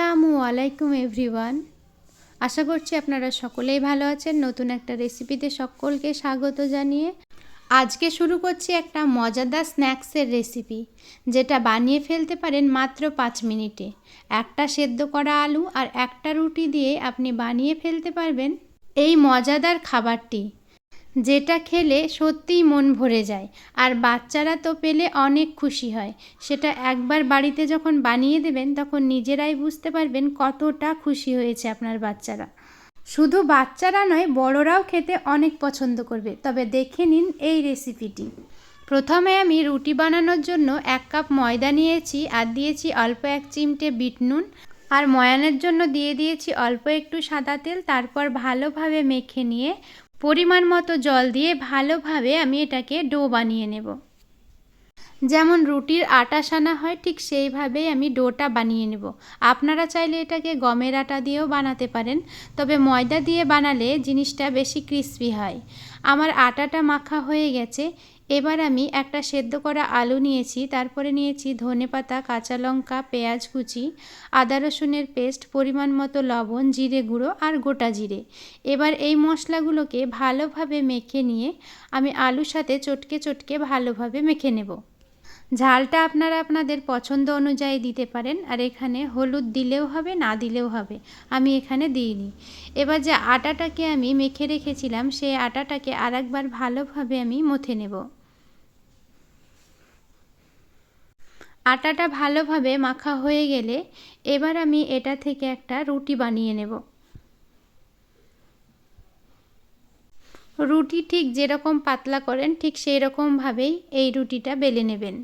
আলাইকুম এভরিওয়ান। আশা করছি আপনারা সকলেই ভালো আছেন। নতুন একটা রেসিপিতে সকলকে স্বাগত জানিয়ে আজকে শুরু করছি একটা মজাদার স্ন্যাক্সের রেসিপি, যেটা বানিয়ে ফেলতে পারেন মাত্র পাঁচ মিনিটে। একটা সেদ্ধ করা আলু আর একটা রুটি দিয়ে আপনি বানিয়ে ফেলতে পারবেন এই মজাদার খাবারটি। যেটা খেলে সত্যিই মন ভরে যায়। আর বাচ্চারা তো পেলে অনেক খুশি হয়। সেটা একবার বাড়িতে যখন বানিয়ে দেবেন, তখন নিজেরাই বুঝতে পারবেন কতটা খুশি হয়েছে আপনার বাচ্চারা। শুধু বাচ্চারা নয়, বড়রাও খেতে অনেক পছন্দ করবে। তবে দেখে নিন এই রেসিপিটি। প্রথমে আমি রুটি বানানোর জন্য এক কাপ ময়দা নিয়েছি, আর দিয়েছি অল্প এক চিমটে বিট নুন। আর ময়ানের জন্য দিয়ে দিয়েছি অল্প একটু সাদা তেল, তারপর ভালোভাবে মেখে নিয়ে পরিমাণ মতো জল দিয়ে ভালোভাবে আমি এটাকে ডো বানিয়ে নেব। যেমন রুটির আটা সানা হয়, ঠিক সেইভাবেই আমি ডোটা বানিয়ে নেব। আপনারা চাইলে এটাকে গমের আটা দিয়েও বানাতে পারেন, তবে ময়দা দিয়ে বানালে জিনিসটা বেশি ক্রিস্পি হয়। আমার আটাটা মাখা হয়ে গেছে, এবার আমি একটা সেদ্ধ করা আলু নিয়েছি, তারপরে নিয়েছি ধনে পাতা, কাঁচা লঙ্কা, পেঁয়াজ কুচি, আদা রসুনের পেস্ট, পরিমাণ মতো লবণ, জিরে গুঁড়ো আর গোটা জিরে। এবার এই মশলাগুলোকে ভালোভাবে মেখে নিয়ে আমি আলুর সাথে চটকে চটকে ভালোভাবে মেখে নেব। ঝালটা আপনারা আপনাদের পছন্দ অনুযায়ী দিতে পারেন, আর এখানে হলুদ দিলেও হবে, না দিলেও হবে, আমি এখানে দিইনি। এবার যে আটাটাকে আমি মেখে রেখেছিলাম, সেই আটাটাকে আরেকবার ভালোভাবে আমি মথে নেব। আটাটা ভালোভাবে মাখা হয়ে গেলে এবার আমি এটা থেকে একটা রুটি বানিয়ে নেব। রুটি ঠিক যেরকম পাতলা করেন, ঠিক সেই রকমভাবেই এই রুটিটা বেলে নেবেন।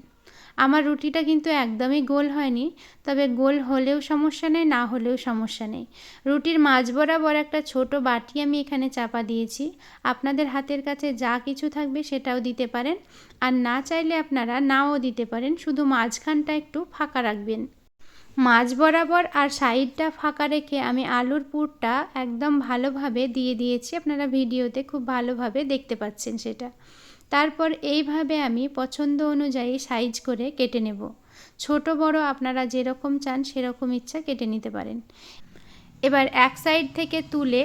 আমার রুটিটা কিন্তু একদমই গোল হয়নি, তবে গোল হলেও সমস্যা নেই, না হলেও সমস্যা নেই। রুটির মাঝ বরাবর একটা ছোট বাটি আমি এখানে চাপা দিয়েছি। আপনাদের হাতের কাছে যা কিছু থাকবে সেটাও দিতে পারেন, আর না চাইলে আপনারা নাও দিতে পারেন, শুধু মাঝখানটা একটু ফাঁকা রাখবেন। মাঝ বরাবর আর সাইডটা ফাঁকা রেখে আমি আলুর পুরটা একদম ভালোভাবে দিয়ে দিয়েছি, আপনারা ভিডিওতে খুব ভালোভাবে দেখতে পাচ্ছেন সেটা। তারপর এইভাবে আমি পছন্দ অনুযায়ী সাইজ করে কেটে নেব। ছোট, বড় আপনারা যেরকম চান সেরকম ইচ্ছা কেটে নিতে পারেন। এবার এক সাইড থেকে তুলে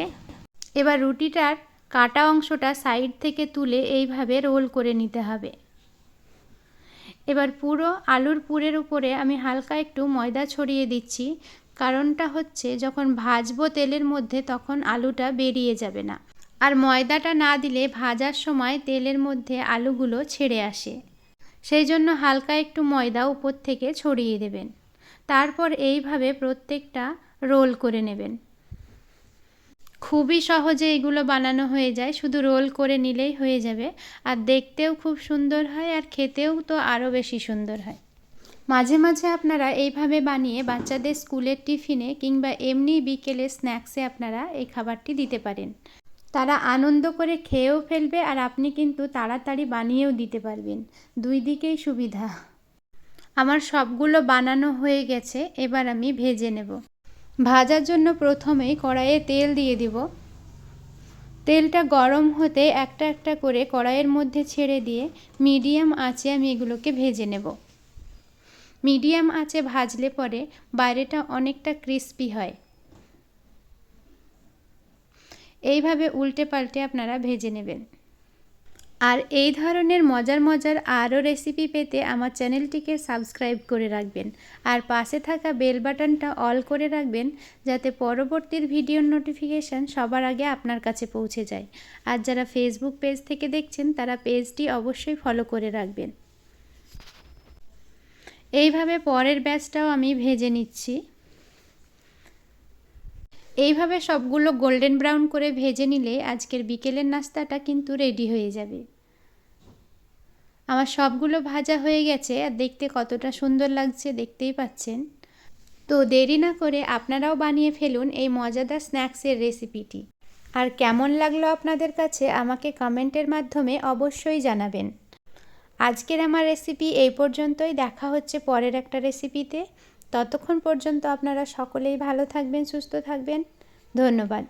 এবার রুটিটার কাটা অংশটা সাইড থেকে তুলে এইভাবে রোল করে নিতে হবে। এবার পুরো আলুর পুরের উপরে আমি হালকা একটু ময়দা ছড়িয়ে দিচ্ছি। কারণটা হচ্ছে যখন ভাজবো তেলের মধ্যে তখন আলুটা বেরিয়ে যাবে না। আর ময়দাটা না দিলে ভাজার সময় তেলের মধ্যে আলুগুলো ছেড়ে আসে। সেই জন্য হালকা একটু ময়দা উপর থেকে ছড়িয়ে দেবেন। তারপর এইভাবে প্রত্যেকটা রোল করে নেবেন। খুবই সহজে এগুলো বানানো হয়ে যায়, শুধু রোল করে নিলেই হয়ে যাবে। আর দেখতেও খুব সুন্দর হয় আর খেতেও তো আরও বেশি সুন্দর হয়। মাঝে মাঝে আপনারা এইভাবে বানিয়ে বাচ্চাদের স্কুলের টিফিনে কিংবা এমনি বিকেলে স্ন্যাক্সে আপনারা এই খাবারটি দিতে পারেন। তারা আনন্দ করে খেয়েও ফেলবে আর আপনি কিন্তু তাড়াতাড়ি বানিয়েও দিতে পারবেন। দুই দিকেই সুবিধা। আমার সবগুলো বানানো হয়ে গেছে, এবার আমি ভেজে নেব। ভাজার জন্য প্রথমেই কড়াইয়ে তেল দিয়ে দিব। তেলটা গরম হতে একটা একটা করে কড়াইয়ের মধ্যে ছেড়ে দিয়ে মিডিয়াম আঁচে আমি এগুলোকে ভেজে নেব। মিডিয়াম আঁচে ভাজলে পরে বাইরেটা অনেকটা ক্রিস্পি হয়। এইভাবে উল্টে পাল্টে আপনারা ভেজে নেবেন। আর এই ধরনের মজার মজার আরও রেসিপি পেতে আমার চ্যানেলটিকে সাবস্ক্রাইব করে রাখবেন। আর পাশে থাকা বেল বাটনটা অল করে রাখবেন যাতে পরবর্তীর ভিডিওর নোটিফিকেশান সবার আগে আপনার কাছে পৌঁছে যায়। আর যারা ফেসবুক পেজ থেকে দেখছেন, তারা পেজটি অবশ্যই ফলো করে রাখবেন। এইভাবে পরের ব্যাচটাও আমি ভেজে নিচ্ছি। এইভাবে সবগুলো গোল্ডেন ব্রাউন করে ভেজে নিলে আজকের বিকেলের নাস্তাটা কিন্তু রেডি হয়ে যাবে। আমার সবগুলো ভাজা হয়ে গেছে আর দেখতে কতটা সুন্দর লাগছে দেখতেই পাচ্ছেন। তো দেরি না করে আপনারাও বানিয়ে ফেলুন এই মজাদার স্ন্যাক্সের রেসিপিটি। আর কেমন লাগল আপনাদের কাছে আমাকে কমেন্টের মাধ্যমে অবশ্যই জানাবেন। আজকের আমার রেসিপি এই পর্যন্তই। দেখা হচ্ছে পরের একটা রেসিপিতে। ততক্ষণ পর্যন্ত আপনারা সকলেই ভালো থাকবেন সুস্থ থাকবেন। ধন্যবাদ।